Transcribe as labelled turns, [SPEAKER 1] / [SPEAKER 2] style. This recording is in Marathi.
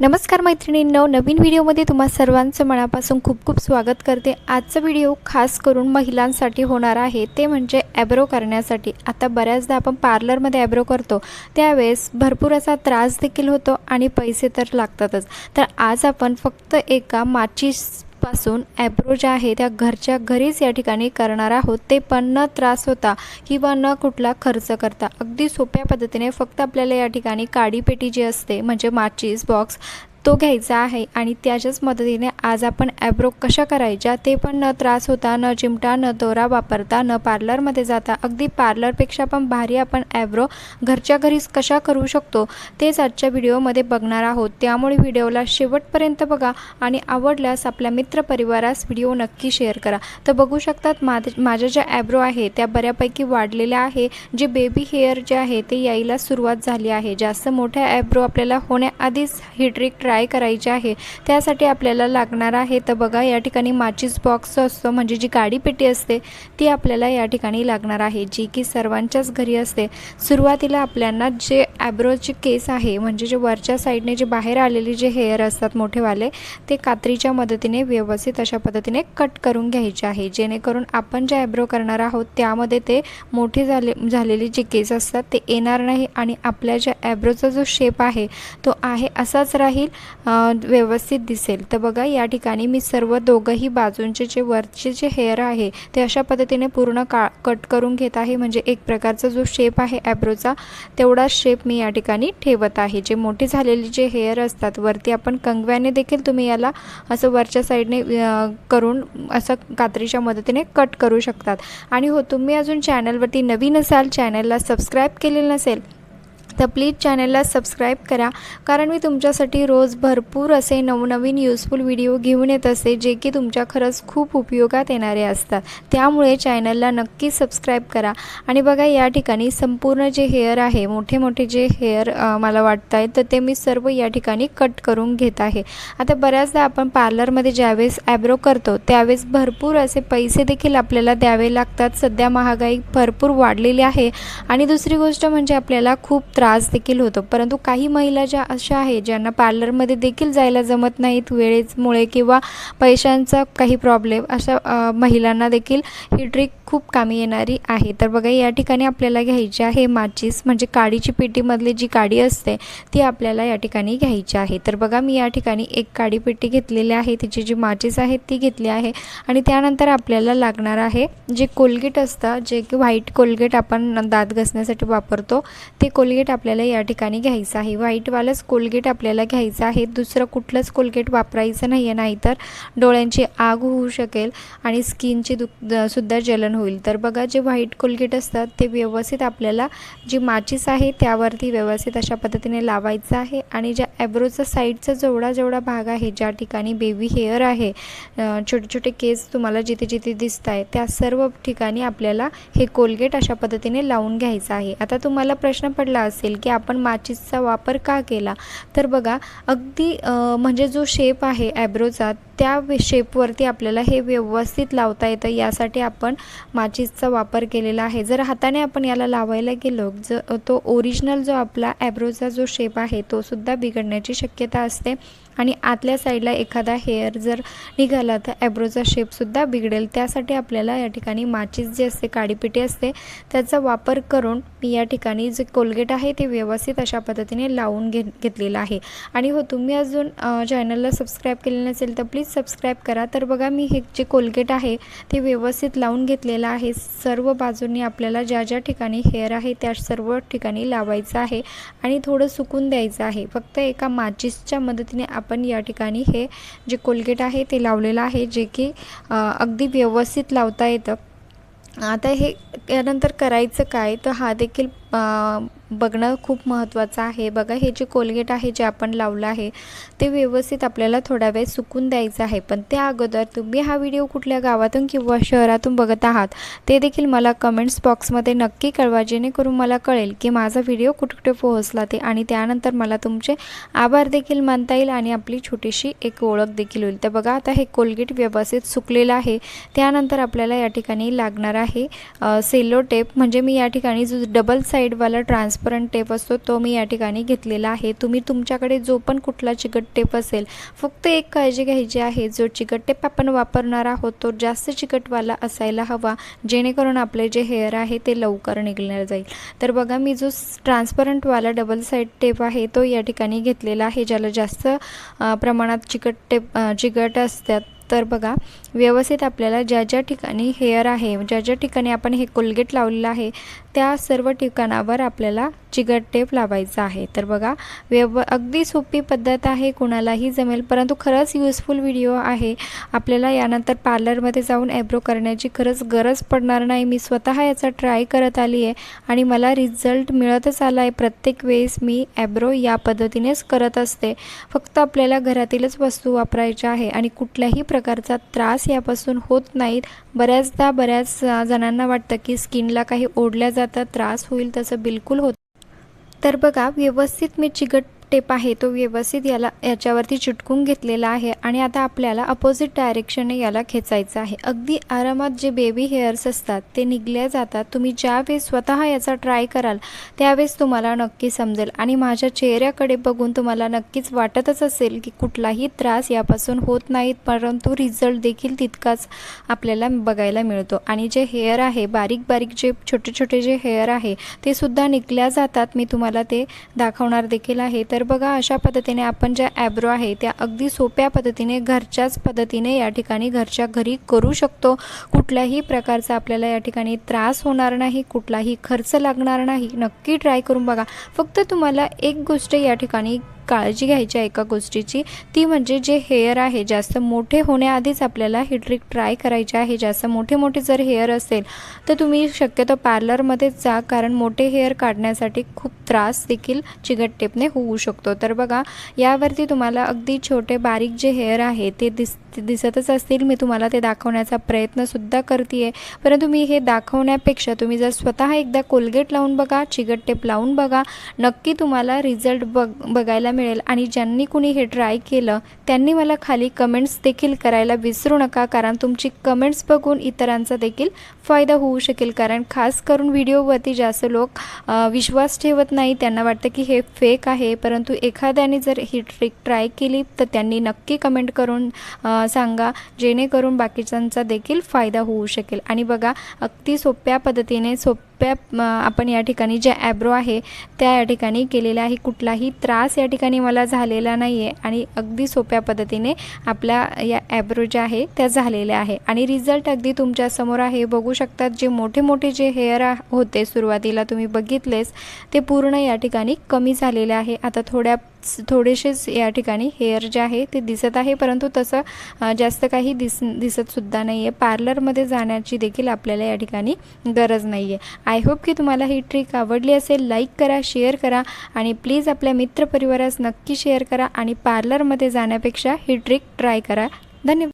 [SPEAKER 1] नमस्कार मैत्रिणींनो नवीन व्हिडिओमध्ये तुम्हा सर्वांचं मनापासून खूप खूप स्वागत करते. आजचा व्हिडिओ खास करून महिलांसाठी होणार आहे. ते म्हणजे ॲब्रो करण्यासाठी. आता बऱ्याचदा आपण पार्लरमध्ये ॲब्रो करतो. त्यावेळेस भरपूर असा त्रास देखील होतो आणि पैसे तर लागतातच. तर आज आपण फक्त एका माचीस पासून ॲप्रो ज्या आहे त्या घरच्या घरीच या ठिकाणी करणार आहोत. ते पण न त्रास होता किंवा न कुठला खर्च करता. अगदी सोप्या पद्धतीने फक्त आपल्याला या ठिकाणी काडीपेटी जी असते म्हणजे माचीस बॉक्स तो घ्यायचा आहे आणि त्याच्याच मदतीने आज आपण ॲब्रो कशा करायच्या ते पण न त्रास होता न चिमटा न दोरा वापरता न पार्लरमध्ये जाता अगदी पार्लरपेक्षा पण भारी आपण ॲब्रो घरच्या घरीच कशा करू शकतो तेच आजच्या व्हिडिओमध्ये बघणार आहोत. त्यामुळे व्हिडिओला शेवटपर्यंत बघा आणि आवडल्यास आपल्या मित्रपरिवारास व्हिडिओ नक्की शेअर करा. तर बघू शकतात माझ्या माझ्या ज्या ॲब्रो आहे त्या बऱ्यापैकी वाढलेल्या आहे. जे बेबी हेअर जे आहे ते यायला सुरुवात झाली आहे. जास्त मोठ्या ॲब्रो आपल्याला होण्याआधीच ही ट्रिक ट्राय करायची आहे. त्यासाठी आपल्याला लागणार आहे. तर बघा या ठिकाणी माचीस बॉक्स असतो म्हणजे जी गाडीपेटी असते ती आपल्याला या ठिकाणी लागणार आहे जी की सर्वांच्याच घरी असते. सुरुवातीला आपल्याला जे ॲब्रोचे केस आहे म्हणजे जे वरच्या साईडने जे बाहेर आलेले जे हेअर असतात मोठेवाले ते कात्रीच्या मदतीने व्यवस्थित अशा पद्धतीने कट करून घ्यायचे आहे. जेणेकरून आपण जे ॲब्रो करणार आहोत त्यामध्ये ते मोठे झाले झालेले जे केस असतात ते येणार नाही आणि आपल्या ज्या ॲब्रोचा जो शेप आहे तो आहे असाच राहील. व्यवस्थित दिसेल. तर बघा या ठिकाणी मी सर्व दोघंही बाजूंचे जे वरचे जे हेअर आहे ते अशा पद्धतीने पूर्ण का कट करून घेत आहे. म्हणजे एक प्रकारचा जो शेप आहे ॲब्रोचा तेवढा शेप मी या ठिकाणी ठेवत आहे. जे मोठे झालेले जे हेअर असतात वरती आपण कंगव्याने देखील तुम्ही याला असं वरच्या साईडने करून असं कात्रीच्या मदतीने कट करू शकतात. आणि हो तुम्ही अजून चॅनलवरती नवीन असाल चॅनलला सबस्क्राईब केलेलं नसेल तर प्लीज चॅनलला सबस्क्राईब करा. कारण मी तुमच्यासाठी रोज भरपूर असे नवनवीन युजफुल व्हिडिओ घेऊन येत असते जे की तुमच्या खरंच खूप उपयोगात येणारे असतात. त्यामुळे चॅनलला नक्की सबस्क्राईब करा. आणि बघा या ठिकाणी संपूर्ण जे हेअर आहे मोठे मोठे जे हेअर मला वाटत आहेत तर ते मी सर्व या ठिकाणी कट करून घेत आहे. आता बऱ्याचदा आपण पार्लरमध्ये ज्यावेळेस ॲब्रो करतो त्यावेळेस भरपूर असे पैसे देखील आपल्याला द्यावे लागतात. सध्या महागाई भरपूर वाढलेली आहे. आणि दुसरी गोष्ट म्हणजे आपल्याला खूप त्रास त्रास देखील होतो. परंतु काही महिला ज्या अशा आहेत ज्यांना पार्लरमध्ये देखील जायला जमत नाहीत वेळेमुळे किंवा पैशांचा काही प्रॉब्लेम अशा महिलांना देखील ही ट्रिक खूप कामी येणारी आहे. तर बघा या ठिकाणी आपल्याला घ्यायची आहे माचीस म्हणजे काडीची पेटीमधली जी काडी असते ती आपल्याला या ठिकाणी घ्यायची आहे. तर बघा मी या ठिकाणी एक काडी पेटी घेतलेली आहे. तिची जी माचीस आहे ती घेतली आहे. आणि त्यानंतर आपल्याला लागणार आहे जे कोलगेट असतं जे की व्हाईट कोलगेट आपण दात घसण्यासाठी वापरतो ते कोलगेट आपल्याला या ठिकाणी घ्यायचं आहे. व्हाईटवालंच कोलगेट आपल्याला घ्यायचं आहे. दुसरं कुठलंच कोलगेट वापरायचं नाही आहे नाहीतर डोळ्यांची आग होऊ शकेल आणि स्किनची दुख सुद्धा जलन होईल. तर बघा जे व्हाईट कोलगेट असतात ते व्यवस्थित आपल्याला जी माचीस आहे त्यावरती व्यवस्थित अशा पद्धतीने लावायचं आहे आणि ज्या ॲब्रोचा साईडचा जेवढा जेवढा भाग आहे ज्या ठिकाणी बेबी हेअर आहे छोटे छोटे केस तुम्हाला जिथे जिथे दिसत आहे त्या सर्व ठिकाणी आपल्याला हे कोलगेट अशा पद्धतीने लावून घ्यायचं आहे. आता तुम्हाला प्रश्न पडला असेल असेल की आपण माचीसचा वापर का केला? तर बघा अगदी म्हणजे जो शेप आहे ॲब्रोचा त्या शेपवरती आपल्याला हे व्यवस्थित लावता येतं यासाठी आपण माचीसचा वापर केलेला आहे. जर हाताने आपण याला लावायला गेलो ज तो ओरिजिनल जो आपला ॲब्रोचा जो शेप आहे तो सुद्धा बिघडण्याची शक्यता असते. आणि आतल्या साईडला एखादा हेअर जर निघाला तर ॲब्रोचा शेपसुद्धा बिघडेल. त्यासाठी आपल्याला या ठिकाणी माचीस जे असते काडीपिटी असते त्याचा वापर करून मी या ठिकाणी जे कोलगेट आहे ते व्यवस्थित अशा पद्धतीने लावून घे घेतलेलं आहे. आणि हो तुम्ही अजून चॅनलला सबस्क्राईब केलेलं नसेल तर प्लीज सबस्क्राईब करा. तर बघा मी हे जे कोलगेट आहे ते व्यवस्थित लावून घेतलेलं आहे. सर्व बाजूंनी आपल्याला ज्या ज्या ठिकाणी हेअर आहे त्या सर्व ठिकाणी लावायचं आहे आणि थोडं सुकून द्यायचं आहे. फक्त एका माचिसच्या मदतीने आपण या ठिकाणी हे जे कोलगेट आहे ते लावलेलं आहे जे की अगदी व्यवस्थित लावता येतं. आता हे यानंतर करायचं काय? तर हा देखील बघणं खूप महत्त्वाचं आहे. बघा हे जे कोलगेट आहे जे आपण लावलं आहे ते व्यवस्थित आपल्याला थोडा वेळ सुकून द्यायचं आहे. पण त्या अगोदर तुम्ही हा व्हिडिओ कुठल्या गावातून किंवा शहरातून बघत आहात ते देखील मला कमेंट्स बॉक्समध्ये नक्की कळवा जेणेकरून मला कळेल की माझा व्हिडिओ कुठे कुठे पोहोचला ते आणि त्यानंतर मला तुमचे आभार देखील मानता येईल आणि आपली छोटीशी एक ओळख देखील होईल. तर बघा आता हे कोलगेट व्यवस्थित सुकलेलं आहे. त्यानंतर आपल्याला या ठिकाणी लागणार आहे सेलो टेप म्हणजे मी या ठिकाणी जो डबल साईडवाला ट्रान्स ट्रान्सपरंट टेप असतो तो मी या ठिकाणी घेतलेला आहे. तुम्ही तुमच्याकडे जो पण कुठला चिकट टेप असेल फक्त एक काळजी घ्यायची आहे. जो चिकट टेप आपण वापरणार आहोत तो जास्त चिकटवाला असायला हवा जेणेकरून आपले जे हेअर आहे ते लवकर निघणार जाईल. तर बघा मी जो ट्रान्सपरंटवाला डबल साईड टेप आहे तो या ठिकाणी घेतलेला आहे. ज्याला जास्त प्रमाणात चिकट टेप चिकट असतात. तर बघा व्यवस्थित आपल्याला ज्या ज्या ठिकाणी हेअर आहे ज्या ज्या ठिकाणी आपण हे कोलगेट लावलेलं आहे त्या सर्व ठिकाणावर आपल्याला चिकट टेप लावायचा आहे. तर बघा व्यव अगदी सोपी पद्धत आहे कुणालाही जमेल परंतु खरंच यूजफुल व्हिडिओ आहे. आपल्याला यानंतर पार्लरमध्ये जाऊन ॲब्रो करण्याची खरंच गरज पडणार नाही. मी स्वतः याचा ट्राय करत आली आहे आणि मला रिझल्ट मिळतच आला आहे. प्रत्येक वेळेस मी ॲब्रो या पद्धतीनेच करत असते. फक्त आपल्याला घरातीलच वस्तू वापरायच्या आहे आणि कुठल्याही प्रकारचा त्रास यापासून होत नाहीत. बऱ्याचदा बऱ्याच जणांना वाटतं की स्किनला काही ओढल्या आता त्रास होईल तसं बिलकुल होत तर बघा व्यवस्थित मी चिकट टेप आहे तो व्यवस्थित याला याच्यावरती चिटकून घेतलेला आहे आणि आता आपल्याला अपोजिट डायरेक्शनने याला खेचायचं आहे. अगदी आरामात जे बेबी हेअर्स असतात ते निघल्या जातात. तुम्ही ज्यावेळेस स्वतः याचा ट्राय कराल त्यावेळेस तुम्हाला नक्की समजेल. आणि माझ्या चेहऱ्याकडे बघून तुम्हाला नक्कीच वाटतच असेल की कुठलाही त्रास यापासून होत नाहीत परंतु रिझल्ट देखील तितकाच आपल्याला बघायला मिळतो. आणि जे हेअर आहे बारीक बारीक जे छोटे छोटे जे हेअर आहे ते सुद्धा निघल्या जातात. मी तुम्हाला ते दाखवणार देखील आहे. तर तर बघा अशा पद्धतीने आपण ज्या ॲब्रो आहे त्या अगदी सोप्या पद्धतीने घरच्याच पद्धतीने या ठिकाणी घरच्या घरी करू शकतो. कुठल्याही प्रकारचा आपल्याला या ठिकाणी त्रास होणार नाही कुठलाही खर्च लागणार नाही. नक्की ट्राय करून बघा. फक्त तुम्हाला एक गोष्ट या ठिकाणी काळजी घ्यायची आहे एका गोष्टीची. ती म्हणजे जे हेअर आहे जास्त मोठे होण्याआधीच आपल्याला ही ट्रिक ट्राय करायची आहे. जास्त मोठे मोठे जर हेअर असेल तर तुम्ही शक्यतो पार्लरमध्येच जा कारण मोठे हेअर काढण्यासाठी खूप त्रास देखील चिकट टेपने होऊ शकतो. तर बघा यावरती तुम्हाला अगदी छोटे बारीक जे हेअर आहे ते दिस दिसतच असतील मी तुम्हाला ते दाखवण्याचा प्रयत्नसुद्धा करते आहे परंतु मी हे दाखवण्यापेक्षा तुम्ही जर स्वतः एकदा कोलगेट लावून बघा चिकट टेप लावून बघा नक्की तुम्हाला रिझल्ट बघ बघायला मिळेल. आणि ज्यांनी कुणी हे ट्राय केलं त्यांनी मला खाली कमेंट्स देखील करायला विसरू नका कारण तुमची कमेंट्स बघून इतरांचा देखील फायदा होऊ शकेल. कारण खास करून व्हिडिओवरती जास्त लोक विश्वास ठेवत नाही. त्यांना वाटतं की हे फेक आहे. परंतु एखाद्याने जर ही ट्रिक ट्राय केली तर त्यांनी नक्की कमेंट करून सांगा जेणेकरून बाकीच्यांचा देखील फायदा होऊ शकेल. आणि बघा अगदी सोप्या पद्धतीने सोप्या आपण या ठिकाणी जे ॲब्रो आहे त्या या ठिकाणी केलेल्या आहे. कुठलाही त्रास या ठिकाणी मला झालेला नाही आहे आणि अगदी सोप्या पद्धतीने आपल्या या ॲब्रो ज्या आहे त्या झालेल्या आहे. आणि रिझल्ट अगदी तुमच्यासमोर आहे. बघू शकतात जे मोठे मोठे जे हेअर होते सुरुवातीला तुम्ही बघितलेच ते पूर्ण या ठिकाणी कमी झालेले आहे. आता थोड्या थोडेसेच या ठिकाणी हेअर जे आहे ते दिसत आहे परंतु तसं जास्त काही दिस दिसतसुद्धा नाही आहे पार्लरमध्ये जाण्याची देखील आपल्याला या ठिकाणी गरज नाही आहे आय होप की तुम्हाला ही ट्रिक आवडली असेल. लाईक करा शेअर करा आणि प्लीज आपल्या मित्रपरिवारास नक्की शेअर करा आणि पार्लरमध्ये जाण्यापेक्षा ही ट्रिक ट्राय करा. धन्यवाद.